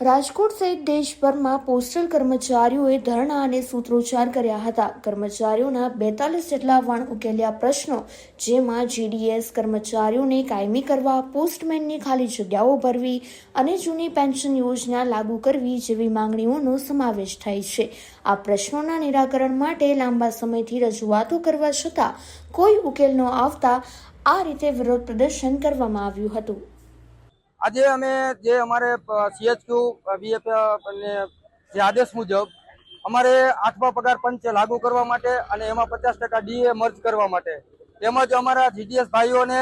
રાજકોટ સહિત દેશભરમાં પોસ્ટલ કર્મચારીઓએ ધરણા અને સૂત્રોચ્ચાર કર્યા હતા. કર્મચારીઓના બેતાલીસ જેટલા વણ ઉકેલ્યા પ્રશ્નો, જેમાં જીડીએસ કર્મચારીઓને કાયમી કરવા પોસ્ટમેનની ખાલી જગ્યાઓ ભરવી અને જૂની પેન્શન યોજના લાગુ કરવી જેવી માંગણીઓનો સમાવેશ થાય છે. આ પ્રશ્નોના નિરાકરણ માટે લાંબા સમયથી રજૂઆતો કરવા છતાં કોઈ ઉકેલ ન આવતા આ રીતે વિરોધ પ્રદર્શન કરવામાં આવ્યું હતું. આજે અમે જે અમારે સીએચક્યુ બીએફ અને જે આદેશ મુજબ અમારે આઠમા પગાર પંચ લાગુ કરવા માટે અને એમાં પચાસ ટકા ડીએ મર્જ કરવા માટે. તેમજ અમારા જીડીએસ ભાઈઓને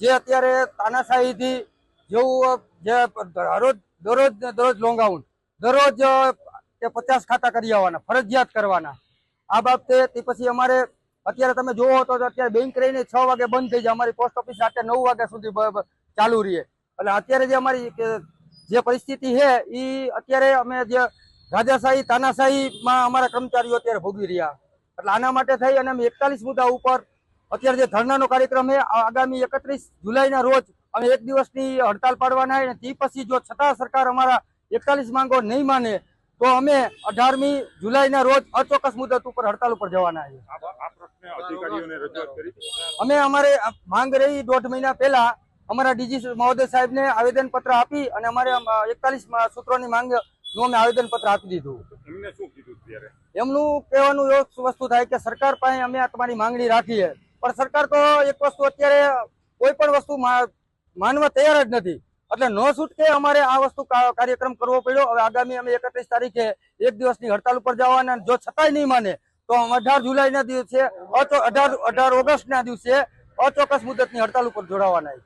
જે અત્યારે તાનાશાહીથી જેવું જે દરરોજ દરરોજ દરરોજ લોંગાઉન દરરોજ તે પચાસ ખાતા કરી આવવાના, ફરજિયાત કરવાના. આ બાબતે તે પછી અમારે અત્યારે તમે જોવો તો અત્યારે બેંક રહીને છ વાગે બંધ થઈ જાય, અમારી પોસ્ટ ઓફિસ રાતે નવ વાગ્યા સુધી ચાલુ રહીએ એટલે અત્યારે જે અમારી જે પરિસ્થિતિ છે એ અત્યારે અમે જે રાજાશાહી તાનાશાહીમાં અમારા કર્મચારીઓ અત્યારે ભોગવી રહ્યા. એટલે આના માટે થઈ અને અમે એકતાલીસ મુદ્દા ઉપર અત્યારે જે ધરણાનો કાર્યક્રમ છે આગામી એકત્રીસ જુલાઈના રોજ અમે એક દિવસની હડતાલ પાડવાના અને તે પછી જો છતાં સરકાર અમારા એકતાલીસ માંગો નહીં માને તો અમે અઢારમી જુલાઈના રોજ અચોક્કસ મુદત ઉપર હડતાલ ઉપર જવાના છે આ આ પ્રશ્ને અધિકારીઓને રજૂઆત કરી. અમે અમારે માંગ રહી દોઢ મહિના પહેલા અમારા ડીજી મહોદય સાહેબને આવેદન પત્ર આપી અને અમારે એકતાલીસ સૂત્રોની માંગનું અમે આવેદન પત્ર આપી દીધું. એમને કહેવાનું એવું વસ્તુ થાય કે સરકાર પાસે અમે તમારી માંગણી રાખીએ. પણ સરકાર તો એક વસ્તુ અત્યારે કોઈ પણ વસ્તુ માનવા તૈયાર જ નથી. એટલે ન છૂટકે અમારે આ વસ્તુ કાર્યક્રમ કરવો પડ્યો. હવે આગામી અમે એકત્રીસ તારીખે એક દિવસની હડતાલ ઉપર જવાના જો છતાંય નહીં માને તો અઢાર જુલાઈના દિવસે અઢાર અઢાર ઓગસ્ટના દિવસે અચોક્કસ મુદતની હડતાલ ઉપર જોડાવાના છે.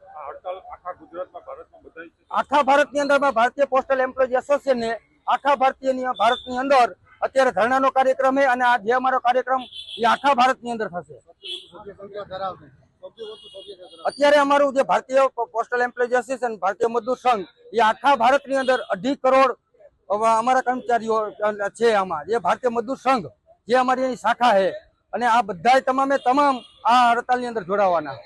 આખા ભારતની અંદરમાં ભારતીય પોસ્ટલ એમ્પ્લોય એસોસિએશનને આખા ભારતીય ભારતની અંદર અત્યારે ધરણાનો કાર્યક્રમ છે અને આ જે અમારો કાર્યક્રમ એ આખા ભારતની અંદર થશે. અત્યારે અમારું જે ભારતીય પોસ્ટલ એમ્પ્લોય એસોસિએશન ભારતીય મજદૂર સંઘ એ આખા ભારતની અંદર અઢી કરોડ અમારા કર્મચારીઓ છે આમાં. જે ભારતીય મજદૂર સંઘ જે અમારી શાખા છે અને આ બધા તમામે તમામ આ હડતાલની અંદર જોડાવાના.